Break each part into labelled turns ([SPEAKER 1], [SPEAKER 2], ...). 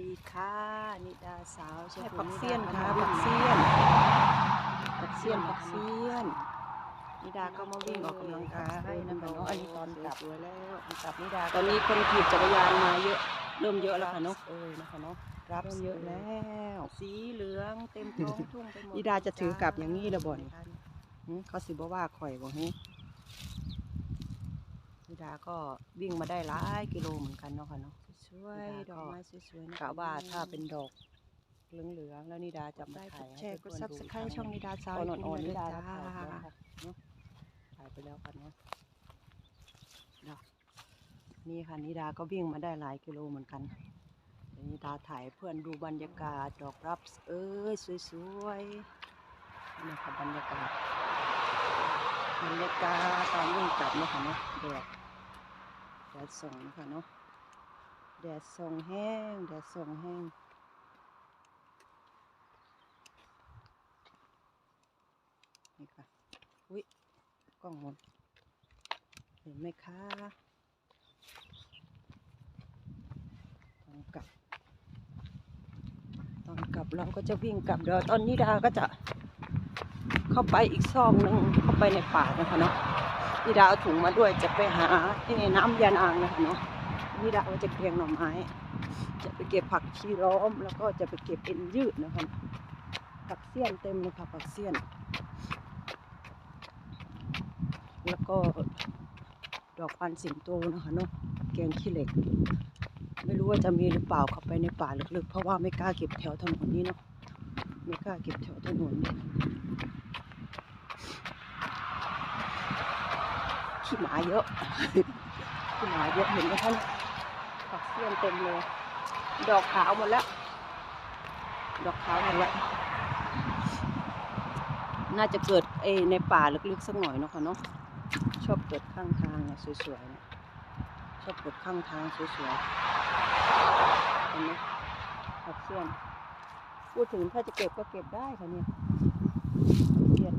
[SPEAKER 1] ดีค่ะนิดาสาวช
[SPEAKER 2] ให้
[SPEAKER 1] ภู
[SPEAKER 2] ผัก
[SPEAKER 1] มิ
[SPEAKER 2] เสี้ยน
[SPEAKER 1] ดา
[SPEAKER 2] ค่ะ
[SPEAKER 1] มา
[SPEAKER 2] ผัก
[SPEAKER 1] วิ่ง
[SPEAKER 2] เสี้ยนผักเสี้ยนผักเสี้ยน
[SPEAKER 1] นิดาก็มาวิ่งออกกำลังกายนะคะเนาะอันนี้ตอนกลับ
[SPEAKER 2] สวยๆแล้ว
[SPEAKER 1] กลับนิดา
[SPEAKER 2] ตอนนี้คนขี่จักรยานมาเยอะเริ่มเยอะแล้วค่ะเนาะ
[SPEAKER 1] เออนะคะเนาะ
[SPEAKER 2] รับเยอะแล้ว
[SPEAKER 1] สีเหลืองเต็มท้องทุ่งไปหมด
[SPEAKER 2] นิดาจะถือกลับอย่างนี้ละบ่นี่หึเขาสิบ่ว่าข่อยบ่ฮึ
[SPEAKER 1] นิดาก็วิ่งมาได้หลายกิโลเหมือนกันเนาะค่ะเนาะ
[SPEAKER 2] ส วยๆดอกไม้สวยๆนะ
[SPEAKER 1] กะว่าถ้าเป็นดอกเหลืองๆแล้วนิดาจะมา
[SPEAKER 2] ได้ก
[SPEAKER 1] ถ่า
[SPEAKER 2] ด
[SPEAKER 1] ย
[SPEAKER 2] แชร์กด
[SPEAKER 1] ให้
[SPEAKER 2] ซับ
[SPEAKER 1] เพื่
[SPEAKER 2] ส
[SPEAKER 1] นๆ
[SPEAKER 2] ไครต์ช่องนิดาสาว
[SPEAKER 1] ตอนอ่อนๆนิ
[SPEAKER 2] ด้วย
[SPEAKER 1] ดา
[SPEAKER 2] จ้า
[SPEAKER 1] ก็ถ่ายไปแล้วค่ะเนาะถ่ายไปแล้วค่ะเนาะเนาะนี่ค่ะนิดาก็วิ่งมาได้หลายกิโลเหมือนกันเดี๋ยวนิดาถ่ายให้เพื่อนดูบรรยากาศดอกรับเอ้ยสวยๆนี่ค่ะบรรยากาศบรรยากาศตอนวิ่งกลับเนาะค่ะเนาะแดดแดดส่องนะคะเนาะ แดดส่องแห้ง แดดส่องแห้ง นี่ค่ะ อุ้ยกล้องหมดเห็นไหมคะตอนกลับ ตอนกลับเราก็จะวิ่งกลับเดี๋ยวตอนนี้ดาก็จะเข้าไปอีกซองหนึ่งเข้าไปในป่านะคะเนาะนี่ดาเอาถุงมาด้วยจะไปหาไอ้น้ำยานางนะคะเนาะ นี่ดาว่าจะเกรียงหน่อไม้ จะไปเก็บผักชีร้อม แล้วก็จะไปเก็บเอ็นยืดนะคะผักเสี้ยนเต็มเลยค่ะผักเสี้ยน แล้วก็ดอกปันสิงโตนะคะเนาะแกงขี้เหล็ก ไม่รู้ว่าจะมีหรือเปล่าเข้าไปในป่าลึกๆ เพราะว่าไม่กล้าเก็บแถวถนนนี้เนาะไม่กล้าเก็บแถวถนนขี้หมาเยอะขี้หมาเยอะเห็นไหมท่าน เสี้ยนเต็มเลย ดอกขาวหมดแล้ว ดอกขาวหมดแล้ว น่าจะเกิดเอในป่าลึกๆสักหน่อยเนาะค่ะเนาะ ชอบเกิดข้างทางนี่ยสวยๆชอบเกิดข้างทางสวยๆ เห็นไหมผักเสี้ยน พูดถึงถ้าจะเก็บก็เก็บได้ค่ะเนี่ยเสี้ยน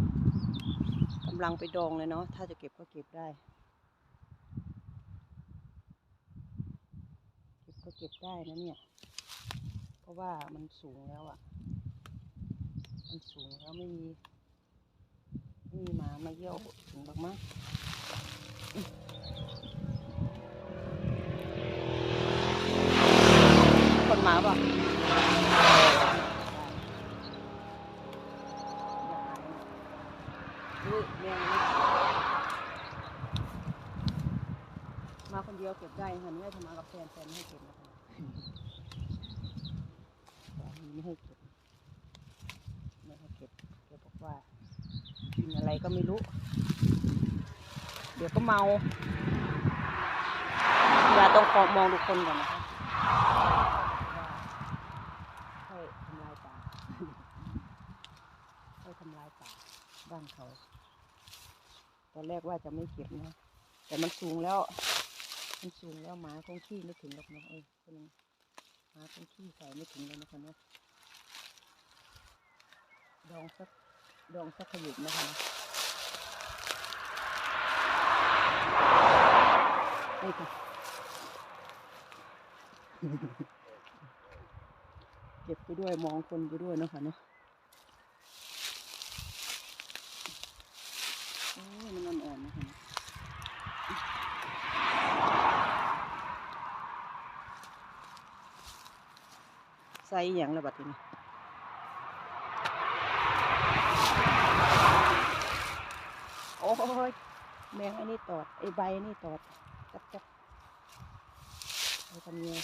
[SPEAKER 1] กำลังไปดองเลยเนาะ ถ้าจะเก็บก็เก็บได้ เก็บได้นะเนี่ย เพราะว่ามันสูงแล้วอะ่ะ มันสูงแล้วไม่มีไม่มีหมามาเยี่ยวถึงหรอกมั้งคนหมาป่ะมาคนเดียวเก็บได้ค่ะไม่ให้ทำมากับแฟนแฟนให้เก็บนะ ไม่ให้เก็บไม่ให้เก็บแกบอกว่ากินอะไรก็ไม่รู้ เดี๋ยวก็เมาอย่าต้องมองทุกคนก่อนนะคะให้ทำลายป่าให้ทำลายป่าบ้านเขา ตอนแรกว่าจะไม่เก็บนะ แต่มันสูงแล้ว มันสูงแล้วหมาคงขี้ไม่ถึงหรอกนะเออคนนึงหมาคงขี้ใส่ไม่ถึงเลยนะคะเนาะดองสักดองสักขยุบนะคะนี่ค่ะเก็บไปด้วยมองคนไปด้วยเนาะคะเนาะโอ้ยมันอ่อนๆนะคะเนาะใส่อย่างละบัดนี้โอ้ยแมงอันนี้ตอดไอ้ใบอันนี้ตอดจับจับไปทำเงี้ย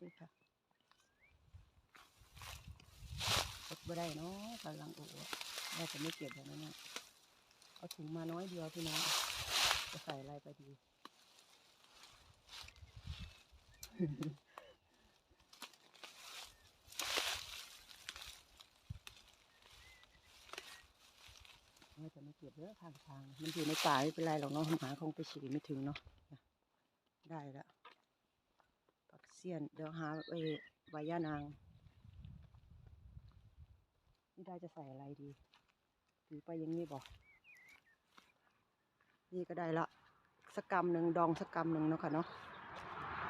[SPEAKER 1] นี่ค่ะก็บไม่ได้เนาะกำลังโอ้ เราจะไม่เก็บแบบนั้นนะเอาถุงมาน้อยเดียวพี่น้องจะใส่อะไรไปดีว่าจะไม่เก็บเยอะทางทาง มันอยู่ในป่าไม่เป็นไรหรอกเนาะหมาคงไปฉี่ไม่ถึงเนาะนะได้แล้วปักเสียน เดี๋ยวหาไอ้ใบย่านางนี่ได้จะใส่อะไรดี ถือไปอย่างนี้บอกนี่ก็ได้ละสักกำหนึ่งดองสักกำหนึ่งเนาะค่ะเนาะ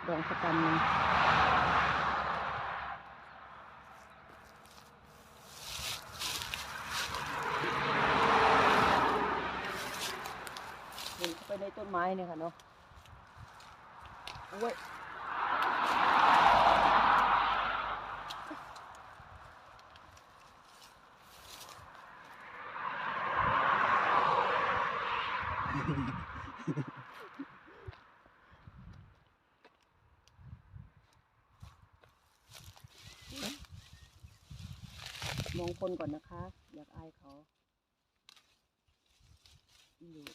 [SPEAKER 1] ดองสักกำหนึ่งเดินเข้าไปในต้นไม้เนี่ยค่ะเนาะโอ้ย มองคนก่อนนะคะ อยากอายเขาอยู่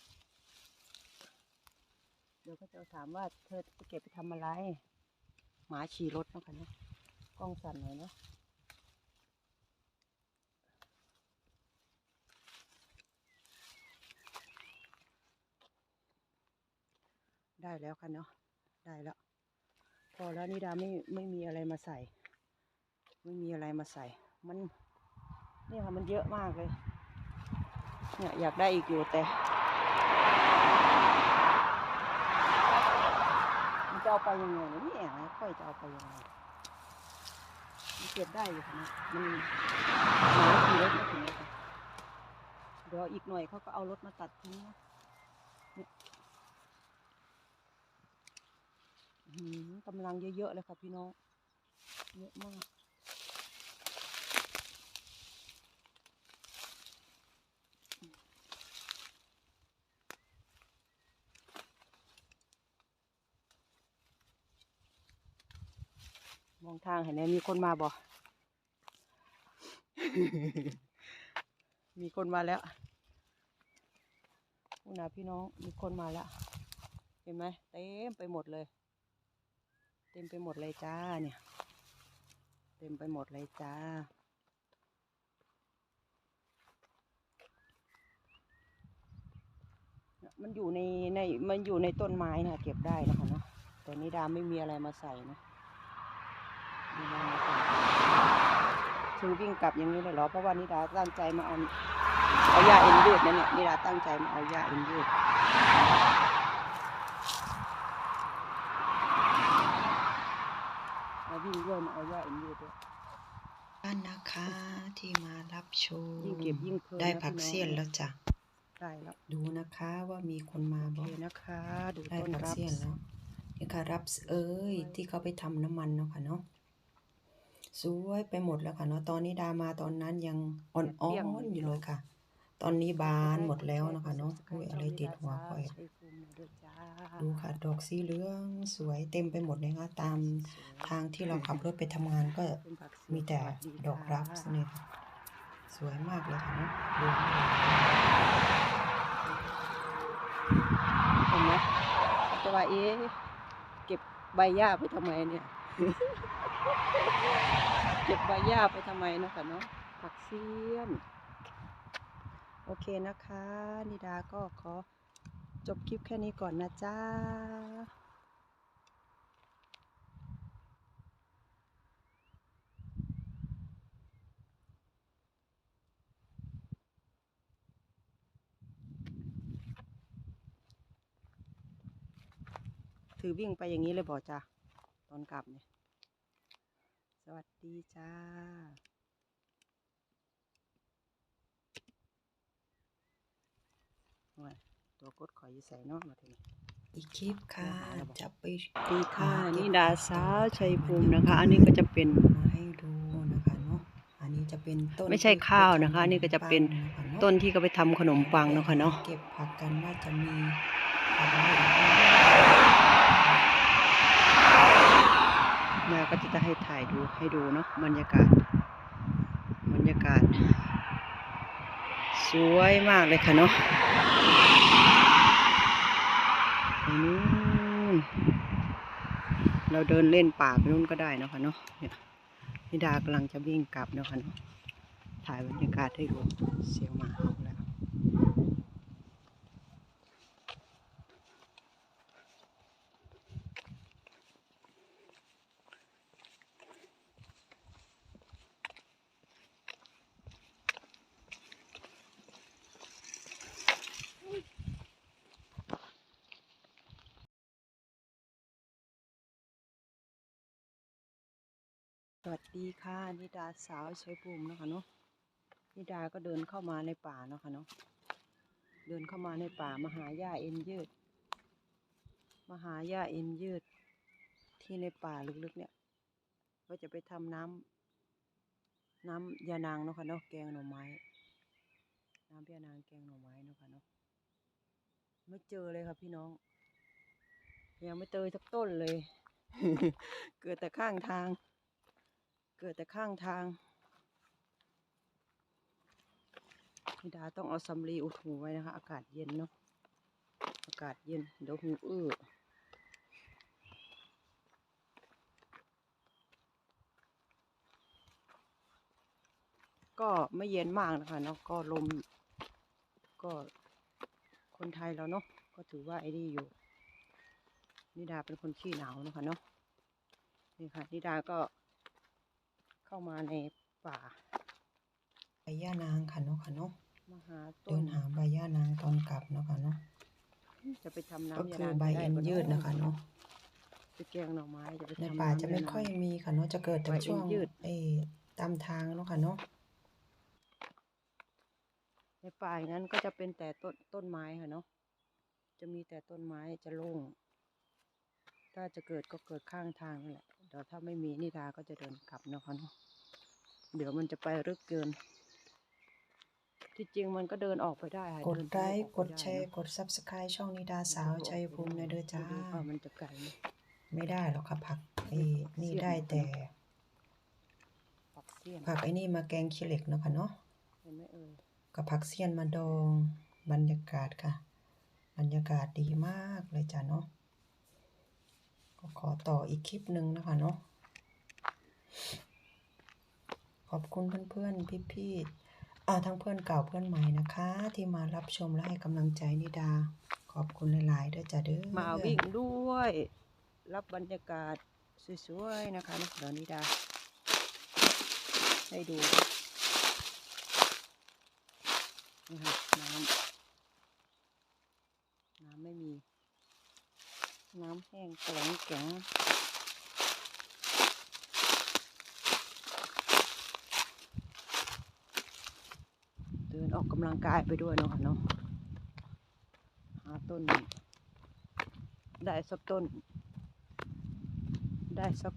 [SPEAKER 1] เดี๋ยวก็จะถามว่าเธอจะเก็บไปทำอะไร หมาฉี่รถนะคะเนาะกล้องสั่นหน่อยเนาะได้แล้วค่ะเนาะได้แล้ว พอแล้วนิดาไม่ไม่มีอะไรมาใส่ ไม่มีอะไรมาใส่ มัน นี่ยค่ะมันเยอะมากเลย เนี่ยอยากได้อีกอยู่แต่มันจะเอาไปยังไงเนี่ยเนี่ยค่อยจะเอาไปยังไงมันเก็บได้อยู่ค่ะนะมันหมาขี่รถมาถึงแล้วค่ะเดี๋ยวอีกหน่อยเขาก็เอารถมาตัดทิ้งนะเนี่ยกำลังเยอะๆเลยค่ะพี่น้อง เยอะมาก มองทางเห็นไหมมีคนมาบ่ มีคนมาแล้วพวกนาพี่น้องมีคนมาแล้ว เห็นไหมเต็มไปหมดเลย เต็มไปหมดเลยจ้าเนี่ย เต็มไปหมดเลยจ้ามันอยู่ในในมันอยู่ในต้นไม้นะเก็บได้นะคะเนาะแต่นิดาไม่มีอะไรมาใส่นะ ไม่มีอะไรมาใส่คือวิ่งกลับอย่างนี้เลยเหรอ เพราะว่านิดาตั้งใจมาเอาเอาหญ้าเอ็นยืดนั่นเนี่ยนิดาตั้งใจมาเอาหญ้าเอ็นยืดมาวิ่งด้วยมาเอาหญ้าเอ็นยืดด้วย
[SPEAKER 2] ท่านนะคะที่มารับชม
[SPEAKER 1] ยิ่งเก็บยิ่งเพลิน
[SPEAKER 2] ได้
[SPEAKER 1] นะ
[SPEAKER 2] ผัก
[SPEAKER 1] พี่น้อง
[SPEAKER 2] เสี้ยนแล้วจ้ะ
[SPEAKER 1] ได้แล้ว
[SPEAKER 2] ดูนะคะว่ามีคนมา
[SPEAKER 1] โอ
[SPEAKER 2] บอก
[SPEAKER 1] เคนะคะดู
[SPEAKER 2] ได้
[SPEAKER 1] ต้น
[SPEAKER 2] ผัก
[SPEAKER 1] รับ
[SPEAKER 2] เสี้ยนแล้วนี่ค่ะรับเอ้ยที่เขาไปทำน้ำมันเนาะค่ะเนาะ สวยไปหมดแล้วค่ะเนาะตอนนี้ดามาตอนนั้นยังอ่อนๆอยู่เลยค่ะ ตอนนี้บานหมดแล้วนะคะเนาะอุ้ยอะไรติดหัวค่อย
[SPEAKER 1] ใช้ภูมิด้วยจ้า
[SPEAKER 2] ดูค่ะดอกสีเหลืองสวยเต็มไปหมดเลยค่ะตามทางที่เราขับรถไปทำงานก็
[SPEAKER 1] เป็นผักสวน
[SPEAKER 2] มีแต่
[SPEAKER 1] สวัส
[SPEAKER 2] ดอกรับ
[SPEAKER 1] ค่ะ
[SPEAKER 2] นี่ค่ะสวยมากเลยค่ะเนาะดู
[SPEAKER 1] เห็นไหมจะว่าเอ๊ะเก็บใบหญ้าไปทำไมเนี่ย เก็บใบหญ้าไปทำไมนะคะเนาะผักเสี้ยน โอเคนะคะ นิดาก็ขอจบคลิปแค่นี้ก่อนนะจ้าถือวิ่งไปอย่างนี้เลยบอกจ้าตอนกลับเนี่ย สวัสดีจ้าโอ้ยตัวกดข่อยอยู่ใส่เนอกมาทีนี้
[SPEAKER 2] อีกคลิปค่ะจะไป
[SPEAKER 1] ดีค่ะนี่ดาสาวชัยภูมินะคะ อันนี้ก็จะเป็น
[SPEAKER 2] มาให้ดูนะคะเนาะอันนี้จะเป็นต้น
[SPEAKER 1] ไม่ใช่ข้าวนะคะ อันนี้ก็จะเป็นต้นที่เขาไปทำขนมปังเนาะค่ะเนาะ
[SPEAKER 2] เก็บผักกันว่าจะมีอะไรอีกบ้าง
[SPEAKER 1] นาก็จะให้ถ่ายดูให้ดูเนาะบรรยากาศ บรรยากาศ สวยมากเลยค่ะเนาะนู่นเราเดินเล่นป่าไปนู่นก็ได้เนาะค่ะเนาะเนี่ยนิดากำลังจะวิ่งกลับเนาะค่ะเนาะถ่ายบรรยากาศให้ดูเสียงหมาเห่าแล้ว วัสดีค่ะ นิดาสาวชัยภูมิเนาะคะเนาะนิดาก็เดินเข้ามาในป่าเนาะค่ะเนาะเดินเข้ามาในป่ามาหาหญ้าเอ็นยืดมาหาหญ้าเอ็นยืด ที่ในป่าลึกๆเนี่ยก็จะไปทำน้ำน้ำยานางเนาะค่ะเนาะแกงหน่อไม้ น้ำยานางแกงหน่อไม้เนาะค่ะเนาะไม่เจอเลยค่ะพี่น้อง ยังไม่เจอสักต้นเลย เกิดแต่ข้างทาง เกิดแต่ข้างทางพี่ดาต้องเอาสำลีอุดหูไว้นะคะ อากาศเย็นเนาะอากาศเย็นเดี๋ยวหูอื้อก็ไม่เย็นมากนะคะเนาะก็ลม ก็คนไทยเราเนาะก็ถือว่าไอ้นี่อยู่ นิดาเป็นคนขี้หนาวนะคะเนาะนี่ค่ะนิดาก็ เข้ามาในป่า
[SPEAKER 2] ใบย่านางค่ะเนาะค่ะเนาะ
[SPEAKER 1] มาหาต้
[SPEAKER 2] เดิ
[SPEAKER 1] น
[SPEAKER 2] นหาใบย่านางตอนกลับเนาะค่ะเนาะ
[SPEAKER 1] จะไปทำน้ำ
[SPEAKER 2] ก็
[SPEAKER 1] ยา
[SPEAKER 2] คือ
[SPEAKER 1] นา
[SPEAKER 2] ใบ
[SPEAKER 1] ได้
[SPEAKER 2] เอ็น
[SPEAKER 1] ป
[SPEAKER 2] ยืดนะคะเนาะ
[SPEAKER 1] ไปแกงหน่อไม้จะไป
[SPEAKER 2] ใน
[SPEAKER 1] ทำ
[SPEAKER 2] ป่าจะ
[SPEAKER 1] น้ำ
[SPEAKER 2] ไม่
[SPEAKER 1] ยนง
[SPEAKER 2] ค่อยมีค่ะเนาะจะเกิดแต่
[SPEAKER 1] ใบเอ็น
[SPEAKER 2] ช่วง
[SPEAKER 1] ยืด
[SPEAKER 2] เออตามทางเนาะค่ะเนาะ
[SPEAKER 1] ในป่าอย่างนั้นก็จะเป็นแต่ต้นต้นไม้ค่ะเนาะจะมีแต่ต้นไม้จะโล่งถ้าจะเกิดก็เกิดข้างทางนั่นแหละ เดี๋ยวถ้าไม่มีนิดาก็จะเดินกลับเนาะค่ะเนาะเดี๋ยวมันจะไปรึกเกิน ที่จริงมันก็เดินออกไปได้ค่ะ
[SPEAKER 2] กด
[SPEAKER 1] เน
[SPEAKER 2] ไล
[SPEAKER 1] ทะ
[SPEAKER 2] ค์
[SPEAKER 1] ออก
[SPEAKER 2] ก
[SPEAKER 1] ไป
[SPEAKER 2] ด
[SPEAKER 1] ไแช
[SPEAKER 2] ร์กด subscribe ช่องนิดาสาวชัยภูมิในอยเด้อจ้า
[SPEAKER 1] ดูว่ามันจะไกลไหม
[SPEAKER 2] ไม่ได้หรอกค่ะผักเออนี่
[SPEAKER 1] เสี้ยน
[SPEAKER 2] ได้แต่
[SPEAKER 1] ปักเสี้ยน
[SPEAKER 2] ผักไอ้นี่มาแกงขี้เหล็กเนาะค่ะเนาะ
[SPEAKER 1] เห็นไหมเอ่ย
[SPEAKER 2] กับผักเสี้ยนมาดองบรรยากาศค่ะ บรรยากาศดีมากเลยจ้ะเนาะ ก็ขอต่ออีกคลิปหนึ่งนะคะเนาะขอบคุณเพื่อนๆพี่ๆอ่าทั้งเพื่อนเก่าเพื่อนใหม่นะคะ ที่มารับชมและให้กำลังใจนิดา ขอบคุณหลายๆด้วยจ้ะเด้อ
[SPEAKER 1] มาวิ่งด้วย รับบรรยากาศสวยๆนะคะนเดี๋ยวนิดา ให้ดูนี่ค่ะน้ำ น้ำไม่มี น้ำแห้ งแกลงแข็งเดินออกกำลังกายไปด้วยเนาะคะเนาะหาต้น ได้สักต้น ได้สัก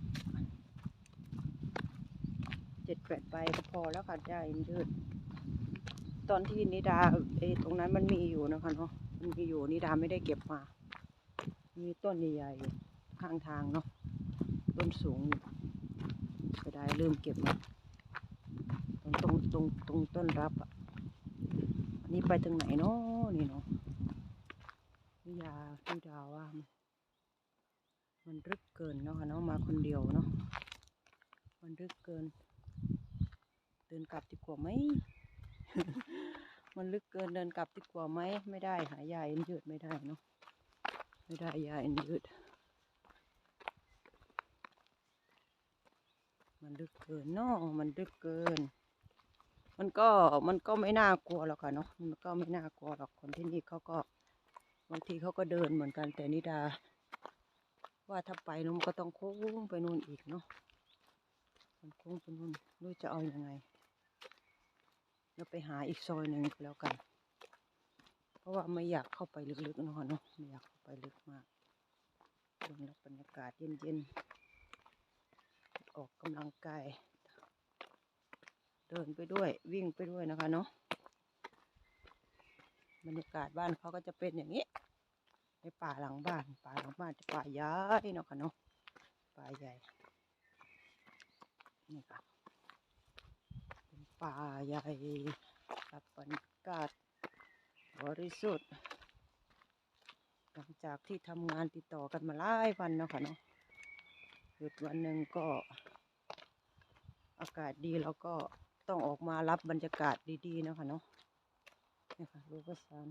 [SPEAKER 1] เจ็ดแปดใบก็พอแล้วค่ะได้ยืดตอนที่นิดาไอ้ตรงนั้นมันมีอยู่นะคะเนาะมันมีอยู่นิดาไม่ได้เก็บมา มีต้นใหญ่ๆข้างทางเนาะต้นสูงอยู่เสียดายลืมเก็บมาตรงตรงตรงตรงต้นรับอะอันนี้ไปทางไหนเนาะนี่เนาะนิยานิดาว่ามันรึกเกินเนาะค่ะเนาะมาคนเดียวเนาะมันรึกเกินเดินกลับดีกว่าไหมมันลึกเกินเดินกลับดีกว่าไหมไม่ได้หายาเอ็นยืดไม่ได้เนาะ ไม่ได้ยาเอ็นยืดมันลึกเกินเนาะมันลึกเกิน มันก็มันก็ไม่น่ากลัวหรอกค่ะเนาะมันก็ไม่น่ากลัวหรอกคนที่นี่เขาก็บางทีเขาก็เดินเหมือนกัน แต่นิดา ว่าถ้าไปนู้นมันก็ต้องโค้งไปนู่นอีกเนาะมันโค้งไปนู่นไม่รู้จะเอาอยัางไงแล้วไปหาอีกซอยหนึ่งก็แล้วกัน เพราะว่าไม่อยากเข้าไปลึกๆเนาะเนาะไม่อยากเข้าไปลึกมากเบิ่งแล้วบรรยากาศเย็นๆออกกำลังกายเดินไปด้วยวิ่งไปด้วยนะคะเนาะบรรยากาศบ้านเขาก็จะเป็นอย่างนี้ในป่าหลังบ้าน ป่าหลังบ้านจะป่าใหญ่เนาะค่ะเนาะป่าใหญ่นี่ค่ะเป็นป่าใหญ่กับบรรยากาศ ริสุทธิ์ หลังจากที่ทำงานติดต่อกันมาหลายวันเนาะค่ะเนาะหยุดวันหนึ่งก็อากาศดีแล้วก็ต้องออกมารับบรรยากาศดีๆเนาะค่ะเนาะนี่ค่ะลูกกระสาน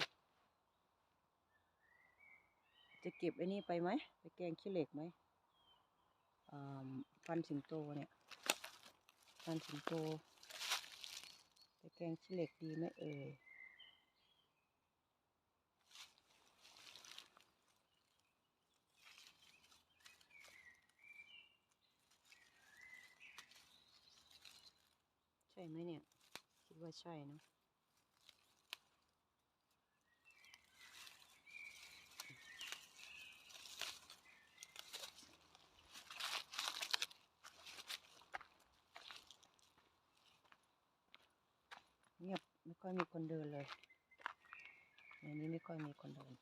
[SPEAKER 1] จะเก็บไอ้นี่ไปไหมไปแกงขี้เหล็กไหมฟันสิงโตเนี่ยฟันสิงโตไปแกงขี้เหล็กดีไหมเอ่ย ไหมเนี่ย คิดว่าใช่เนอะเงียบไม่ค่อยมีคนเดินเลยในนี้ไม่ค่อยมีคนเดิน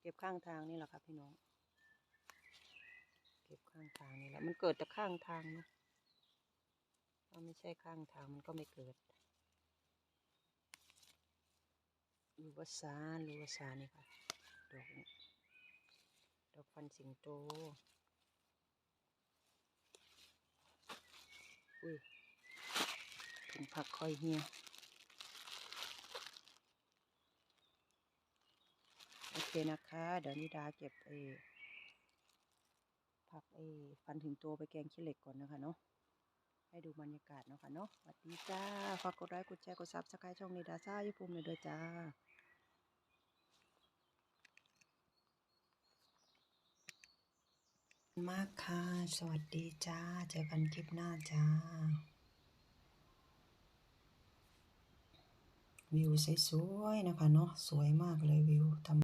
[SPEAKER 1] เก็บข้างทางนี่แหละครับพี่น้อง เก็บข้างทางนี่แหละ มันเกิดแต่ข้างทางเนอะ ถ้าไม่ใช่ข้างทางมันก็ไม่เกิดรูวสารูวสานี่ค่ะ ดอกดอกฟันสิงโต อุ้ยถึงผักค่อยเฮียโอเคนะคะ เดี๋ยวนิดาเก็บไอ้ผักไอ้ฟันถึงตัวไปแกงขี้เหล็กก่อนนะคะเนาะ ให้ดูบรรยากาศเนาะค่ะเนาะสวัสดีจ้า ฝากกดไลค์กดแชร์กดซับสไครต์ช่องนิดาซ่าญี่ปุ่มเลยด้วยจ้า
[SPEAKER 2] มากค่ะ สวัสดีจ้า เจอกันคลิปหน้าจ้า วิวสวยๆนะคะเนาะ สวยมากเลยวิวธรรม